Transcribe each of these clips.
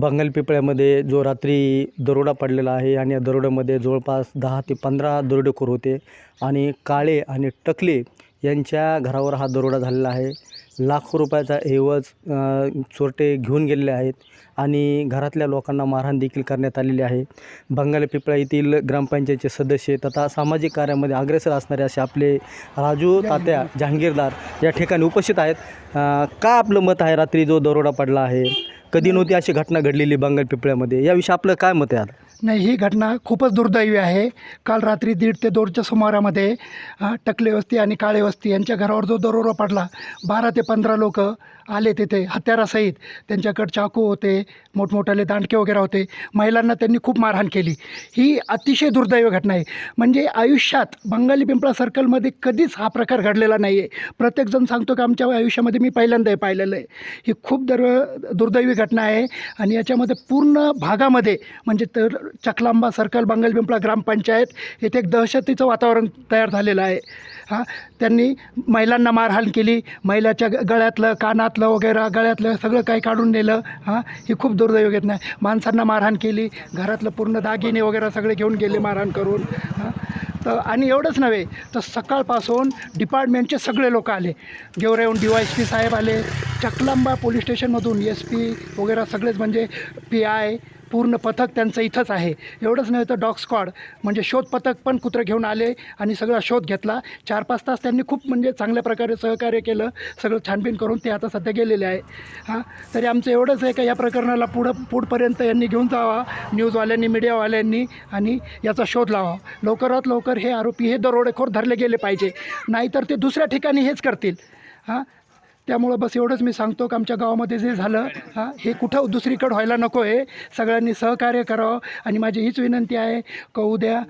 बंगाल पिपळ्यामध्ये जो रात्री दरोडा पडलेला आहे आणि या दरोड्यामध्ये जवळपास दहा ते पंधरा दरोडेखोर होते आणि काळे आणि टकले यांच्या घरावर हा दरोडा झालेला आहे. लाखो रुपयाचा ऐवज चोरटे घेऊन गेलेले आहेत आणि घरातल्या लोकांना मारहाण देखील करण्यात आलेली आहे. बंगाल पिपळा येथील ग्रामपंचायतचे सदस्य तथा सामाजिक कार्यामध्ये अग्रेसर असणारे असे आपले राजू तात्या जहांगीरदार या ठिकाणी उपस्थित आहेत. का आपलं मत आहे रात्री जो दरोडा पडला आहे? कधी नव्हती अशी घटना घडलेली बंगाल पिपळ्यामध्ये. याविषयी आपलं काय मत आहे आता? नाही ही घटना खूपच दुर्दैवी आहे. काल रात्री दीड ते दोनच्या सुमारामध्ये टकले वस्ती आणि काळे वस्ती यांच्या घरावर जो दरोरा पडला बारा ते पंधरा लोक आले तिथे हत्यारासहित. त्यांच्याकडे चाकू होते मोठमोठाले दांडके वगैरे होते. महिलांना त्यांनी खूप मारहाण केली. ही अतिशय दुर्दैव घटना आहे. म्हणजे आयुष्यात बंगाली पिंपळा सर्कलमध्ये कधीच हा प्रकार घडलेला नाही आहे प्रत्येकजण सांगतो की आमच्या आयुष्यामध्ये मी पहिल्यांदा हे पाहिलेलं आहे. ही खूप दर दुर्दैवी घटना आहे. आणि याच्यामध्ये पूर्ण भागामध्ये म्हणजे तर चकलांबा सर्कल बंगलबिंपळा ग्रामपंचायत येथे एक दहशतीचं वातावरण तयार झालेलं आहे. हां त्यांनी महिलांना मारहाण केली. महिलाच्या ग- गळ्यातलं कानातलं वगैरे गळ्यातलं सगळं काही काढून नेलं. हां ही खूप दुर्दैव घेत नाही. माणसांना मारहाण केली. घरातलं पूर्ण दागिने वगैरे सगळे घेऊन गेले मारहाण करून. हां तर आणि एवढंच नव्हे तर सकाळपासून डिपार्टमेंटचे सगळे लोक आले. गेवराहून डी वाय एस पी साहेब आले. चकलांबा पोलीस स्टेशनमधून एस पी वगैरे सगळेच म्हणजे पी आय पूर्ण पथक त्यांचं इथंच आहे. एवढंच नव्हे तर डॉग स्क्वॉड म्हणजे शोध पथक पण कुत्रं घेऊन आले आणि सगळा शोध घेतला. चार पाच तास त्यांनी खूप म्हणजे चांगल्या प्रकारे सहकार्य केलं. सगळं छानबीन करून ते आता सध्या गेलेले आहे. हां तरी आमचं एवढंच आहे का या प्रकरणाला पुढं पुढपर्यंत यांनी घेऊन जावा न्यूजवाल्यांनी मीडियावाल्यांनी आणि याचा शोध लावा. लवकरात लवकर हे आरोपी हे दरोडेखोर धरले गेले पाहिजे. नाहीतर ते दुसऱ्या ठिकाणी हेच करतील. हां त्यामुळं बस एवढंच मी सांगतो की आमच्या गावामध्ये जे झालं हां हे कुठं दुसरीकडं व्हायला नको आहे. सगळ्यांनी सहकार्य करावं. आणि माझी हीच विनंती आहे का उद्या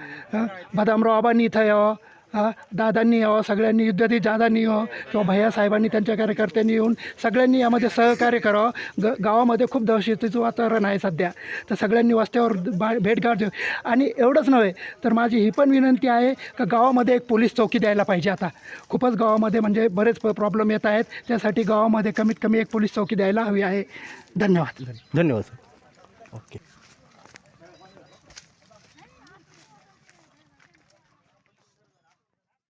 बदामराव आबांनी इथं यावं. हा दादांनी यावं सगळ्यांनी युद्धाती दादांनी यावं किंवा भैया साहेबांनी त्यांच्या कार्यकर्त्यांनी येऊन सगळ्यांनी यामध्ये सहकार्य करावं. ग गावामध्ये खूप दहशतीचं वातावरण आहे सध्या. तर सगळ्यांनी वस्त्यावर बा भेटगाठ देऊ आणि एवढंच नव्हे तर माझी ही पण विनंती आहे का गावामध्ये एक पोलीस चौकी द्यायला पाहिजे आता. खूपच गावामध्ये म्हणजे बरेच प्रॉब्लेम येत आहेत. त्यासाठी गावामध्ये कमीत कमी एक पोलीस चौकी द्यायला हवी आहे. धन्यवाद. धन्यवाद सर. ओके.